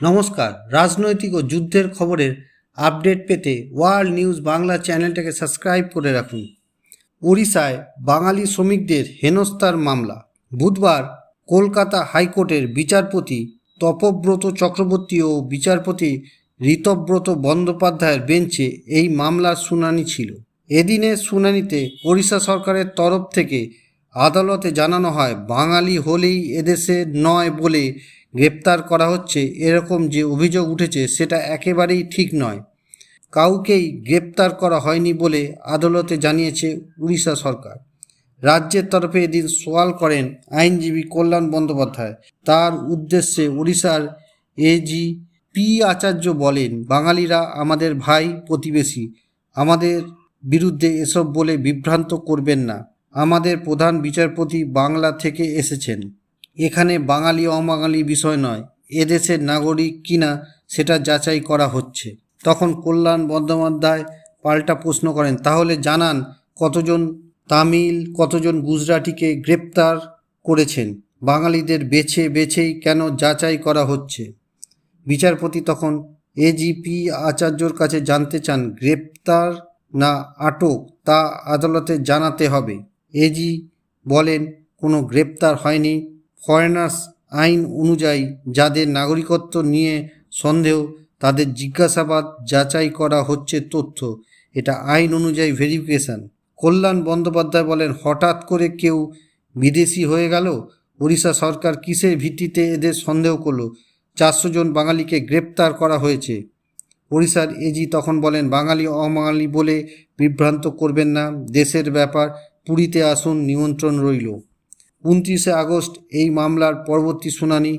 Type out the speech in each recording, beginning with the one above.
নমস্কার। রাজনৈতিক ও যুদ্ধের খবরের আপডেট পেতে ওয়ার্ল্ড নিউজ বাংলা চ্যানেলটাকে সাবস্ক্রাইব করে রাখুন। উড়িষ্যায় বাঙালি শ্রমিকদের হেনস্থার মামলা। বুধবার কলকাতা হাইকোর্টের বিচারপতি তপব্রত চক্রবর্তী ও বিচারপতি ঋতব্রত বন্দ্যোপাধ্যায়ের বেঞ্চে এই মামলার শুনানি ছিল। এদিনের শুনানিতে ওড়িশা সরকারের তরফ থেকে আদালতে জানানো হয়, বাঙালি হলেই এদেশে নয় বলে গ্রেপ্তার করা হচ্ছে, এরকম যে অভিযোগ উঠেছে সেটা একেবারেই ঠিক নয়। কাউকেই গ্রেপ্তার করা হয়নি বলে আদালতে জানিয়েছে উড়িষ্যা সরকার। রাজ্যের তরফে এদিন সওয়াল করেন আইনজীবী কল্যাণ বন্দ্যোপাধ্যায়। তার উদ্দেশ্যে উড়িষ্যার এজি পি আচার্য বলেন, বাঙালিরা আমাদের ভাই প্রতিবেশী, আমাদের বিরুদ্ধে এসব বলে বিভ্রান্ত করবেন না। আমাদের প্রধান বিচারপতি বাংলা থেকে এসেছেন। এখানে বাঙালি অবাঙালি বিষয় নয়। এদেশের নাগরিক কিনা সেটা যাচাই করা হচ্ছে। তখন কল্যাণ বন্দ্যোপাধ্যায় পাল্টা প্রশ্ন করেন, তাহলে জানান কতজন তামিল, কতজন গুজরাটিকে গ্রেপ্তার করেছেন? বাঙালিদের বেছে বেছেই কেন যাচাই করা হচ্ছে? বিচারপতি তখন এজিপি আচার্যর কাছে জানতে চান, গ্রেপ্তার না আটক, তা আদালতে জানাতে হবে। এজি বলেন, কোনো গ্রেপ্তার হয়নি। ফরেনার্স আইন অনুযায়ী যাদের নাগরিকত্ব নিয়ে সন্দেহ, তাদের জিজ্ঞাসাবাদ যাচাই করা হচ্ছে তথ্য। এটা আইন অনুযায়ী ভেরিফিকেশন কল্যাণ বন্দ্যোপাধ্যায় বলেন, হঠাৎ করে কেউ বিদেশি হয়ে গেল? ওড়িশা সরকার কিসের ভিত্তিতে এদের সন্দেহ করল? চারশো জন বাঙালিকে গ্রেপ্তার করা হয়েছে। ওড়িশার এজি তখন বলেন, বাঙালি, অবাঙালি বলে বিভ্রান্ত করবেন না। দেশের ব্যাপার পুরীতে আসুন, নিমন্ত্রণ রইল। উনত্রিশে আগস্ট এই মামলার পরবর্তী শুনানি।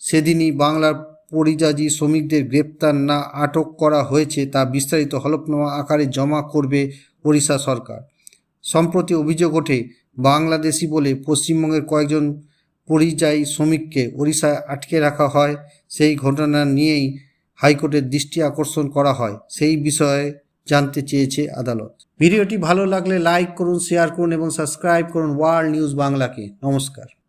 সেদিনই বাংলার পরিযায়ী শ্রমিকদের গ্রেপ্তার না আটক করা হয়েছে তা বিস্তারিত হলফনামা আকারে জমা করবে ওড়িশা সরকার। সম্প্রতি অভিযোগ ওঠে, বাংলাদেশি বলে পশ্চিমবঙ্গের কয়েকজন পরিযায়ী শ্রমিককে ওড়িশায় আটকে রাখা হয়। সেই ঘটনা নিয়েই হাইকোর্টের দৃষ্টি আকর্ষণ করা হয়। সেই বিষয়ে জানতে চেয়েছে আদালত। ভিডিওটি ভালো লাগলে লাইক করুন, শেয়ার করুন এবং সাবস্ক্রাইব করুন ওয়ার্ল্ড নিউজ বাংলাকে। নমস্কার।